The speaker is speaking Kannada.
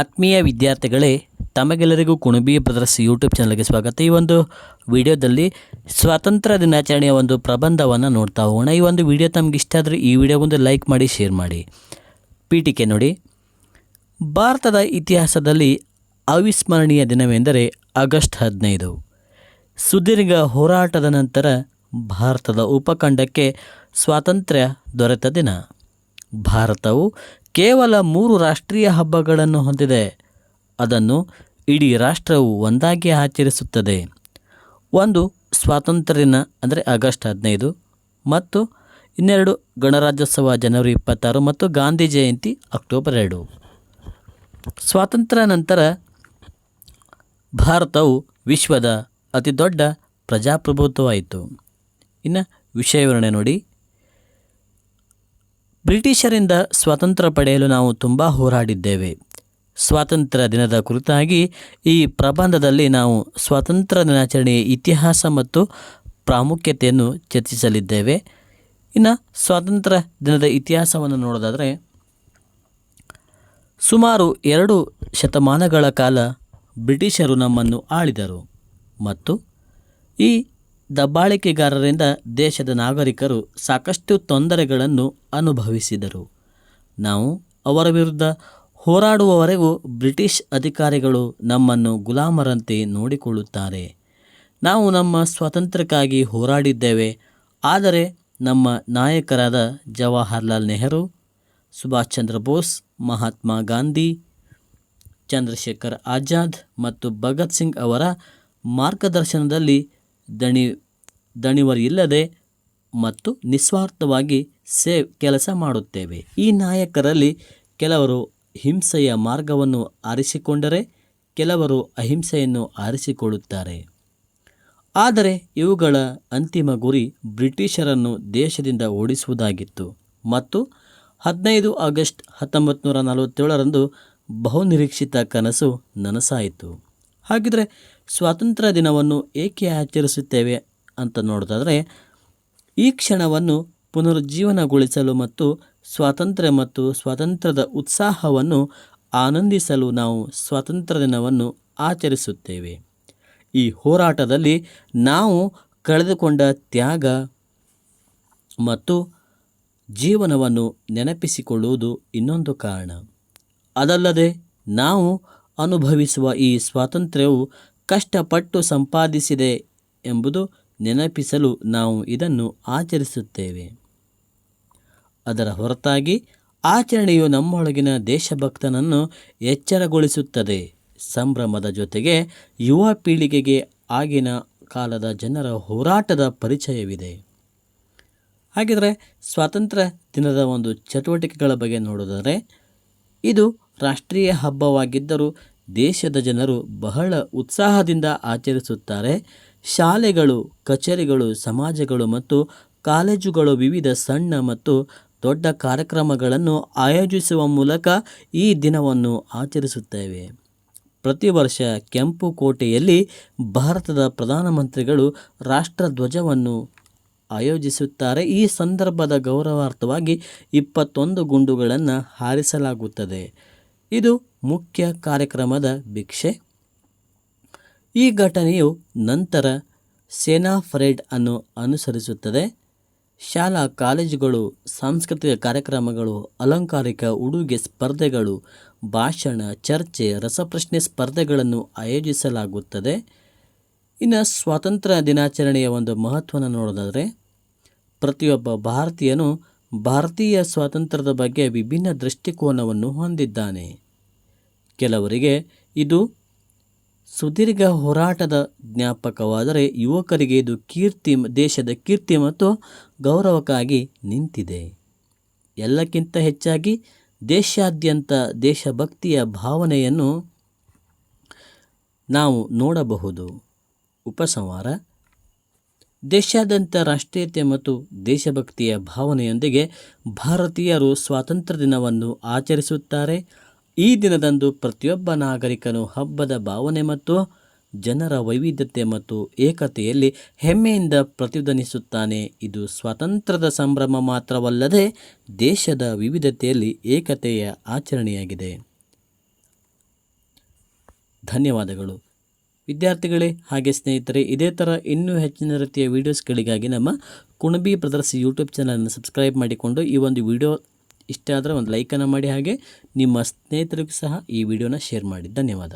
ಆತ್ಮೀಯ ವಿದ್ಯಾರ್ಥಿಗಳೇ, ತಮಗೆಲ್ಲರಿಗೂ ಕುಣಬಿ ಬ್ರದರ್ಸ್ ಯೂಟ್ಯೂಬ್ ಚಾನಲ್ಗೆ ಸ್ವಾಗತ. ಈ ಒಂದು ವಿಡಿಯೋದಲ್ಲಿ ಸ್ವಾತಂತ್ರ್ಯ ದಿನಾಚರಣೆಯ ಒಂದು ಪ್ರಬಂಧವನ್ನು ನೋಡ್ತಾ ಹೋಗೋಣ. ಈ ಒಂದು ವಿಡಿಯೋ ತಮ್ಗೆ ಇಷ್ಟ ಆದರೆ ಈ ವಿಡಿಯೋ ಒಂದು ಲೈಕ್ ಮಾಡಿ, ಶೇರ್ ಮಾಡಿ. ಪೀಠಿಕೆ ನೋಡಿ. ಭಾರತದ ಇತಿಹಾಸದಲ್ಲಿ ಅವಿಸ್ಮರಣೀಯ ದಿನವೆಂದರೆ ಆಗಸ್ಟ್ ಹದಿನೈದು. ಸುದೀರ್ಘ ಹೋರಾಟದ ನಂತರ ಭಾರತದ ಉಪಖಂಡಕ್ಕೆ ಸ್ವಾತಂತ್ರ್ಯ ದೊರೆತ ದಿನ. ಭಾರತವು ಕೇವಲ ಮೂರು ರಾಷ್ಟ್ರೀಯ ಹಬ್ಬಗಳನ್ನು ಹೊಂದಿದೆ. ಅದನ್ನು ಇಡೀ ರಾಷ್ಟ್ರವು ಒಂದಾಗಿ ಆಚರಿಸುತ್ತದೆ. ಒಂದು ಸ್ವಾತಂತ್ರ್ಯ ದಿನ, ಅಂದರೆ ಆಗಸ್ಟ್ ಹದಿನೈದು, ಮತ್ತು ಇನ್ನೆರಡು ಗಣರಾಜ್ಯೋತ್ಸವ ಜನವರಿ ಇಪ್ಪತ್ತಾರು ಮತ್ತು ಗಾಂಧಿ ಜಯಂತಿ ಅಕ್ಟೋಬರ್ ಎರಡು. ಸ್ವಾತಂತ್ರ್ಯ ನಂತರ ಭಾರತವು ವಿಶ್ವದ ಅತಿದೊಡ್ಡ ಪ್ರಜಾಪ್ರಭುತ್ವವಾಯಿತು. ಇನ್ನು ವಿಷಯ ವಿವರಣೆ ನೋಡಿ. ಬ್ರಿಟಿಷರಿಂದ ಸ್ವಾತಂತ್ರ್ಯ ಪಡೆಯಲು ನಾವು ತುಂಬ ಹೋರಾಡಿದ್ದೇವೆ. ಸ್ವಾತಂತ್ರ್ಯ ದಿನದ ಕುರಿತಾಗಿ ಈ ಪ್ರಬಂಧದಲ್ಲಿ ನಾವು ಸ್ವಾತಂತ್ರ್ಯ ದಿನಾಚರಣೆಯ ಇತಿಹಾಸ ಮತ್ತು ಪ್ರಾಮುಖ್ಯತೆಯನ್ನು ಚರ್ಚಿಸಲಿದ್ದೇವೆ. ಇನ್ನು ಸ್ವಾತಂತ್ರ್ಯ ದಿನದ ಇತಿಹಾಸವನ್ನು ನೋಡೋದಾದರೆ, ಸುಮಾರು ಎರಡು ಶತಮಾನಗಳ ಕಾಲ ಬ್ರಿಟಿಷರು ನಮ್ಮನ್ನು ಆಳಿದರು ಮತ್ತು ಈ ದಬ್ಬಾಳಿಕೆಗಾರರಿಂದ ದೇಶದ ನಾಗರಿಕರು ಸಾಕಷ್ಟು ತೊಂದರೆಗಳನ್ನು ಅನುಭವಿಸಿದರು. ನಾವು ಅವರ ವಿರುದ್ಧ ಹೋರಾಡುವವರೆಗೂ ಬ್ರಿಟಿಷ್ ಅಧಿಕಾರಿಗಳು ನಮ್ಮನ್ನು ಗುಲಾಮರಂತೆ ನೋಡಿಕೊಳ್ಳುತ್ತಾರೆ. ನಾವು ನಮ್ಮ ಸ್ವಾತಂತ್ರ್ಯಕ್ಕಾಗಿ ಹೋರಾಡಿದ್ದೇವೆ. ಆದರೆ ನಮ್ಮ ನಾಯಕರಾದ ಜವಾಹರ್ಲಾಲ್ ನೆಹರು, ಸುಭಾಷ್ ಚಂದ್ರ ಬೋಸ್, ಮಹಾತ್ಮ ಗಾಂಧಿ, ಚಂದ್ರಶೇಖರ್ ಆಜಾದ್ ಮತ್ತು ಭಗತ್ ಸಿಂಗ್ ಅವರ ಮಾರ್ಗದರ್ಶನದಲ್ಲಿ ದಣಿ ದಣಿವರಿಲ್ಲದೆ ಮತ್ತು ನಿಸ್ವಾರ್ಥವಾಗಿ ಸೇ, ಕೆಲಸ ಮಾಡುತ್ತೇವೆ. ಈ ನಾಯಕರಲ್ಲಿ ಕೆಲವರು ಹಿಂಸೆಯ ಮಾರ್ಗವನ್ನು ಆರಿಸಿಕೊಂಡರೆ, ಕೆಲವರು ಅಹಿಂಸೆಯನ್ನು ಆರಿಸಿಕೊಳ್ಳುತ್ತಾರೆ. ಆದರೆ ಇವುಗಳ ಅಂತಿಮ ಗುರಿ ಬ್ರಿಟಿಷರನ್ನು ದೇಶದಿಂದ ಓಡಿಸುವುದಾಗಿತ್ತು. ಮತ್ತು ಹದಿನೈದು ಆಗಸ್ಟ್ ಹತ್ತೊಂಬತ್ತು ನೂರ ನಲವತ್ತೇಳರಂದು ಬಹುನಿರೀಕ್ಷಿತ ಕನಸು ನನಸಾಯಿತು. ಹಾಗಿದ್ರೆ ಸ್ವಾತಂತ್ರ್ಯ ದಿನವನ್ನು ಏಕೆ ಆಚರಿಸುತ್ತೇವೆ ಅಂತ ನೋಡೋದಾದರೆ, ಈ ಕ್ಷಣವನ್ನು ಪುನರುಜ್ಜೀವನಗೊಳಿಸಲು ಮತ್ತು ಸ್ವಾತಂತ್ರ್ಯ ಮತ್ತು ಸ್ವಾತಂತ್ರ್ಯದ ಉತ್ಸಾಹವನ್ನು ಆನಂದಿಸಲು ನಾವು ಸ್ವಾತಂತ್ರ್ಯ ದಿನವನ್ನು ಆಚರಿಸುತ್ತೇವೆ. ಈ ಹೋರಾಟದಲ್ಲಿ ನಾವು ಕಳೆದುಕೊಂಡ ತ್ಯಾಗ ಮತ್ತು ಜೀವನವನ್ನು ನೆನಪಿಸಿಕೊಳ್ಳುವುದು ಇನ್ನೊಂದು ಕಾರಣ. ಅದಲ್ಲದೆ ನಾವು ಅನುಭವಿಸುವ ಈ ಸ್ವಾತಂತ್ರ್ಯವು ಕಷ್ಟಪಟ್ಟು ಸಂಪಾದಿಸಿದೆ ಎಂಬುದು ನೆನಪಿಸಲು ನಾವು ಇದನ್ನು ಆಚರಿಸುತ್ತೇವೆ. ಅದರ ಹೊರತಾಗಿ ಆಚರಣೆಯು ನಮ್ಮೊಳಗಿನ ದೇಶಭಕ್ತನನ್ನು ಎಚ್ಚರಗೊಳಿಸುತ್ತದೆ. ಸಂಭ್ರಮದ ಜೊತೆಗೆ ಯುವ ಪೀಳಿಗೆಗೆ ಆಗಿನ ಕಾಲದ ಜನರ ಹೋರಾಟದ ಪರಿಚಯವಿದೆ. ಹಾಗಿದ್ರೆ ಸ್ವಾತಂತ್ರ್ಯ ದಿನದ ಒಂದು ಚಟುವಟಿಕೆಗಳ ಬಗ್ಗೆ ನೋಡಿದರೆ ಇದು ರಾಷ್ಟ್ರೀಯ ಹಬ್ಬವಾಗಿದ್ದರೂ ದೇಶದ ಜನರು ಬಹಳ ಉತ್ಸಾಹದಿಂದ ಆಚರಿಸುತ್ತಾರೆ. ಶಾಲೆಗಳು, ಕಚೇರಿಗಳು, ಸಮಾಜಗಳು ಮತ್ತು ಕಾಲೇಜುಗಳು ವಿವಿಧ ಸಣ್ಣ ಮತ್ತು ದೊಡ್ಡ ಕಾರ್ಯಕ್ರಮಗಳನ್ನು ಆಯೋಜಿಸುವ ಮೂಲಕ ಈ ದಿನವನ್ನು ಆಚರಿಸುತ್ತೇವೆ. ಪ್ರತಿ ವರ್ಷ ಕೆಂಪು ಕೋಟೆಯಲ್ಲಿ ಭಾರತದ ಪ್ರಧಾನಮಂತ್ರಿಗಳು ರಾಷ್ಟ್ರಧ್ವಜವನ್ನು ಆಯೋಜಿಸುತ್ತಾರೆ. ಈ ಸಂದರ್ಭದ ಗೌರವಾರ್ಥವಾಗಿ ಇಪ್ಪತ್ತೊಂದು ಗುಂಡುಗಳನ್ನು ಹಾರಿಸಲಾಗುತ್ತದೆ. ಇದು ಮುಖ್ಯ ಕಾರ್ಯಕ್ರಮದ ಭಿಕ್ಷೆ. ಈ ಘಟನೆಯು ನಂತರ ಸೇನಾ ಪರೇಡ್ ಅನ್ನು ಅನುಸರಿಸುತ್ತದೆ. ಶಾಲಾ ಕಾಲೇಜುಗಳು, ಸಾಂಸ್ಕೃತಿಕ ಕಾರ್ಯಕ್ರಮಗಳು, ಅಲಂಕಾರಿಕ ಉಡುಗೆ ಸ್ಪರ್ಧೆಗಳು, ಭಾಷಣ, ಚರ್ಚೆ, ರಸಪ್ರಶ್ನೆ ಸ್ಪರ್ಧೆಗಳನ್ನು ಆಯೋಜಿಸಲಾಗುತ್ತದೆ. ಇನ್ನು ಸ್ವಾತಂತ್ರ್ಯ ದಿನಾಚರಣೆಯ ಒಂದು ಮಹತ್ವನ ನೋಡೋದಾದರೆ, ಪ್ರತಿಯೊಬ್ಬ ಭಾರತೀಯನು ಭಾರತೀಯ ಸ್ವಾತಂತ್ರ್ಯದ ಬಗ್ಗೆ ವಿಭಿನ್ನ ದೃಷ್ಟಿಕೋನವನ್ನು ಹೊಂದಿದ್ದಾನೆ. ಕೆಲವರಿಗೆ ಇದು ಸುದೀರ್ಘ ಹೋರಾಟದ ಜ್ಞಾಪಕವಾದರೆ ಯುವಕರಿಗೆ ಇದು ಕೀರ್ತಿ, ದೇಶದ ಕೀರ್ತಿ ಮತ್ತು ಗೌರವಕ್ಕಾಗಿ ನಿಂತಿದೆ. ಎಲ್ಲಕ್ಕಿಂತ ಹೆಚ್ಚಾಗಿ ದೇಶಾದ್ಯಂತ ದೇಶಭಕ್ತಿಯ ಭಾವನೆಯನ್ನು ನಾವು ನೋಡಬಹುದು. ಉಪಸಂಹಾರ ದೇಶಾದ್ಯಂತ ರಾಷ್ಟ್ರೀಯತೆ ಮತ್ತು ದೇಶಭಕ್ತಿಯ ಭಾವನೆಯೊಂದಿಗೆ ಭಾರತೀಯರು ಸ್ವಾತಂತ್ರ್ಯ ದಿನವನ್ನು ಆಚರಿಸುತ್ತಾರೆ. ಈ ದಿನದಂದು ಪ್ರತಿಯೊಬ್ಬ ನಾಗರಿಕನು ಹಬ್ಬದ ಭಾವನೆ ಮತ್ತು ಜನರ ವೈವಿಧ್ಯತೆ ಮತ್ತು ಏಕತೆಯಲ್ಲಿ ಹೆಮ್ಮೆಯಿಂದ ಪ್ರತಿಧ್ವನಿಸುತ್ತಾನೆ. ಇದು ಸ್ವಾತಂತ್ರ್ಯದ ಸಂಭ್ರಮ ಮಾತ್ರವಲ್ಲದೆ ದೇಶದ ವಿವಿಧತೆಯಲ್ಲಿ ಏಕತೆಯ ಆಚರಣೆಯಾಗಿದೆ. ಧನ್ಯವಾದಗಳು. ವಿದ್ಯಾರ್ಥಿಗಳೇ ಹಾಗೆ ಸ್ನೇಹಿತರೆ, ಇದೇ ಥರ ಇನ್ನೂ ಹೆಚ್ಚಿನ ರೀತಿಯ ವೀಡಿಯೋಸ್ಗಳಿಗಾಗಿ ನಮ್ಮ ಕುಣಬಿ ಬ್ರದರ್ಸ್ ಯೂಟ್ಯೂಬ್ ಚಾನಲನ್ನು ಸಬ್ಸ್ಕ್ರೈಬ್ ಮಾಡಿಕೊಂಡು ಈ ಒಂದು ವಿಡಿಯೋ ಇಷ್ಟ ಆದರೆ ಒಂದು ಲೈಕನ್ನು ಮಾಡಿ ಹಾಗೆ ನಿಮ್ಮ ಸ್ನೇಹಿತರಿಗೂ ಸಹ ಈ ವಿಡಿಯೋನ ಶೇರ್ ಮಾಡಿ. ಧನ್ಯವಾದ.